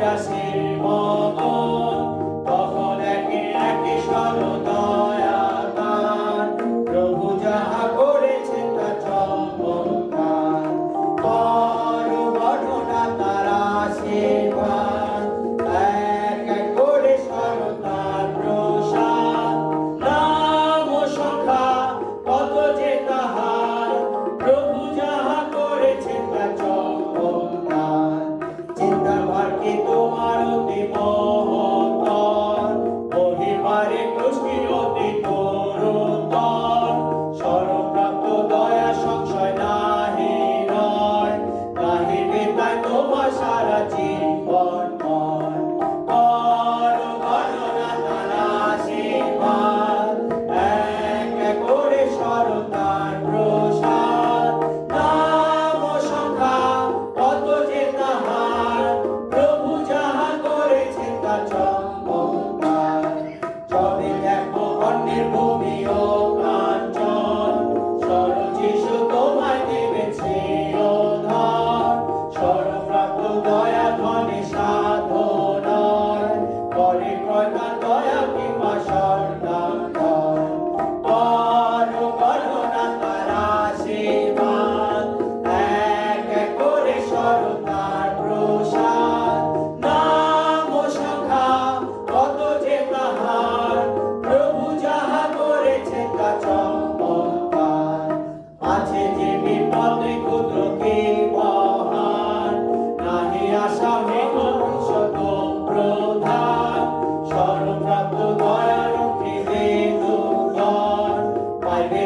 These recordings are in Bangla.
irás sin. Sarah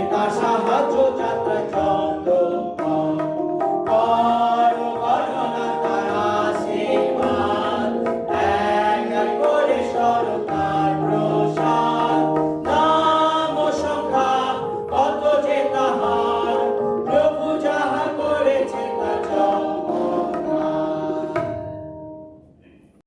নেতা সাহায্য যাত্রা চন্দ্র